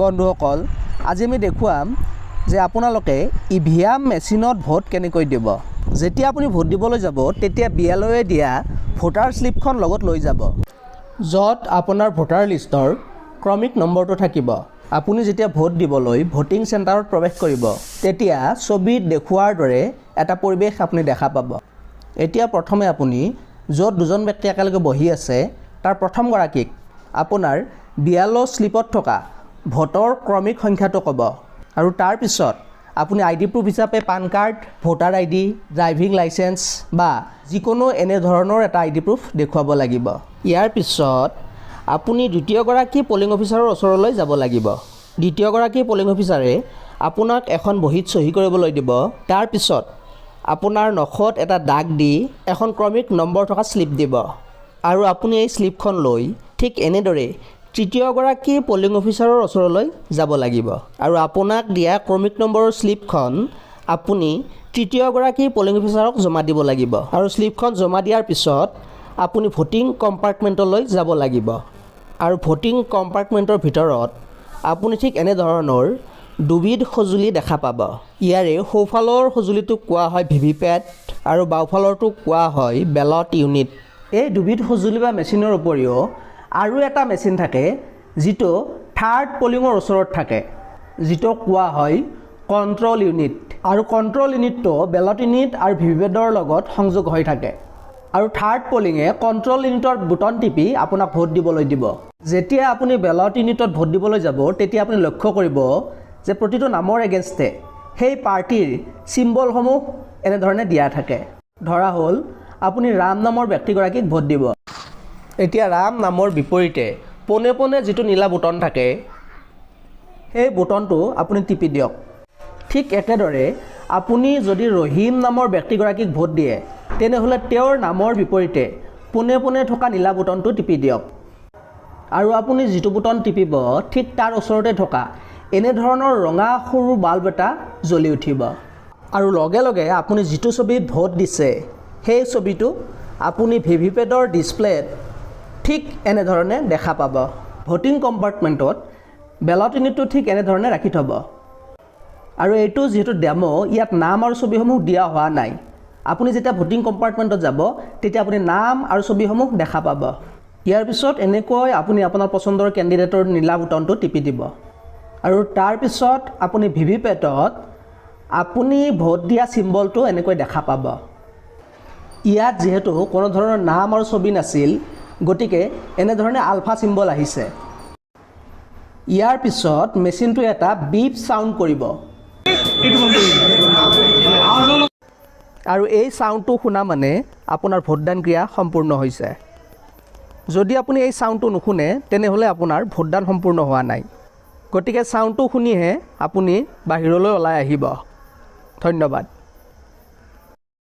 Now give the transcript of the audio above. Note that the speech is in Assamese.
বন্ধুসকল আজি আমি দেখুৱাম যে আপোনালোকে ই ভি এম মেচিনত ভোট কেনেকৈ দিব। যেতিয়া আপুনি ভোট দিবলৈ যাব তেতিয়া বিয়ালৈ দিয়া ভোটাৰ শ্লিপখন লগত লৈ যাব। য'ত আপোনাৰ ভোটাৰ লিষ্টৰ ক্ৰমিক নম্বৰটো থাকিব। আপুনি যেতিয়া ভোট দিবলৈ ভোটিং চেণ্টাৰত প্ৰৱেশ কৰিব তেতিয়া ছবিত দেখুওৱাৰ দৰে এটা পৰিৱেশ আপুনি দেখা পাব। এতিয়া প্ৰথমে আপুনি য'ত দুজন ব্যক্তি একেলগে বহি আছে তাৰ প্ৰথমগৰাকীক আপোনাৰ বিয়ালো শ্লিপত থকা ভোটৰ ক্ৰমিক সংখ্যাটো ক'ব। আৰু তাৰপিছত আপুনি আই ডি প্ৰুফ হিচাপে PAN card voter I D driving license বা যিকোনো এনেধৰণৰ এটা আই ডি প্ৰুফ দেখুৱাব লাগিব। ইয়াৰ পিছত আপুনি দ্বিতীয়গৰাকী পলিং অফিচাৰৰ ওচৰলৈ যাব লাগিব। দ্বিতীয়গৰাকী পলিং অফিচাৰে আপোনাক এখন বহীত চহী কৰিবলৈ দিব। তাৰপিছত আপোনাৰ নখত এটা দাগ দি এখন ক্ৰমিক নম্বৰ থকা শ্লিপ দিব। আৰু আপুনি এই শ্লিপখন লৈ ঠিক এনেদৰে তৃতীয়গৰাকী পলিং অফিচাৰৰ ওচৰলৈ যাব লাগিব। আৰু আপোনাক দিয়া ক্ৰমিক নম্বৰৰ শ্লিপখন আপুনি তৃতীয়গৰাকী পলিং অফিচাৰক জমা দিব লাগিব। আৰু শ্লিপখন জমা দিয়াৰ পিছত আপুনি ভোটিং কম্পাৰ্টমেণ্টলৈ যাব লাগিব। আৰু ভোটিং কম্পাৰ্টমেণ্টৰ ভিতৰত আপুনি ঠিক এনেধৰণৰ দুবিধ সঁজুলি দেখা পাব। ইয়াৰে সোঁফালৰ সঁজুলিটোক কোৱা হয় ভি ভি পেট আৰু বাওঁফালৰটোক কোৱা হয় বেলট ইউনিট। এই দুবিধ সঁজুলি বা মেচিনৰ উপৰিও আৰু এটা মেচিন থাকে যিটো থাৰ্ড পলিঙৰ ওচৰত থাকে যিটো কোৱা হয় কণ্ট্ৰল ইউনিট। আৰু কণ্ট্ৰল ইউনিটটো বেলট ইউনিট আৰু ভি লগত সংযোগ হৈ থাকে। আৰু থাৰ্ড পলিঙে কণ্ট্ৰল ইউনিটৰ বুটন টিপি আপোনাক ভোট দিবলৈ দিব। যেতিয়া আপুনি বেলট ইউনিটত ভোট দিবলৈ যাব তেতিয়া আপুনি লক্ষ্য কৰিব যে প্ৰতিটো নামৰ এগেইনষ্টে সেই পাৰ্টীৰ চিম্বলসমূহ এনেধৰণে দিয়া থাকে। ধৰা হ'ল আপুনি ৰাম নামৰ ব্যক্তিগৰাকীক ভোট দিব। এতিয়া ৰাম নামৰ বিপৰীতে পোনে পোনে যিটো নীলা বুটন থাকে সেই বুটনটো আপুনি টিপি দিয়ক। ঠিক একেদৰে আপুনি যদি ৰহিম নামৰ ব্যক্তিগৰাকীক ভোট দিয়ে তেনেহ'লে তেওঁৰ নামৰ বিপৰীতে পোনে পোনে থকা নীলা বুটনটো টিপি দিয়ক। আৰু আপুনি যিটো বুটন টিপিব ঠিক তাৰ ওচৰতে থকা এনেধৰণৰ ৰঙা সৰু বাল্ব এটা জ্বলি উঠিব। আৰু লগে লগে আপুনি যিটো ছবিত ভোট দিছে সেই ছবিটো আপুনি ভি ভি পেডৰ ডিছপ্লেত ঠিক এনেধৰণে দেখা পাব। ভোটিং কম্পাৰ্টমেণ্টত বেলট ইউনিটটো ঠিক এনেধৰণে ৰাখি থ'ব। আৰু এইটো যিহেতু ডেম' ইয়াত নাম আৰু ছবিসমূহ দিয়া হোৱা নাই। আপুনি যেতিয়া ভোটিং কম্পাৰ্টমেণ্টত যাব তেতিয়া আপুনি নাম আৰু ছবিসমূহ দেখা পাব। ইয়াৰ পিছত এনেকৈ আপুনি আপোনাৰ পচন্দৰ কেণ্ডিডেটৰ নীলা বুটনটো টিপি দিব। আৰু তাৰপিছত আপুনি ভি ভি পেটত আপুনি ভোট দিয়া চিম্বলটো এনেকৈ দেখা পাব। ইয়াত যিহেতু কোনো ধৰণৰ নাম আৰু ছবি নাছিল গতিকে এনেধৰণে আলফা চিম্বল আহিছে। ইয়াৰ পিছত মেচিনটোৱে এটা বিপ চাউণ্ড কৰিব। আৰু এই চাউণ্ডটো শুনা মানে আপোনাৰ ভোটদান ক্ৰিয়া সম্পূৰ্ণ হৈছে। যদি আপুনি এই চাউণ্ডটো নুশুনে তেনেহ'লে আপোনাৰ ভোটদান সম্পূৰ্ণ হোৱা নাই। গতিকে চাউণ্ডটো শুনিহে আপুনি বাহিৰলৈ ওলাই আহিব। ধন্যবাদ।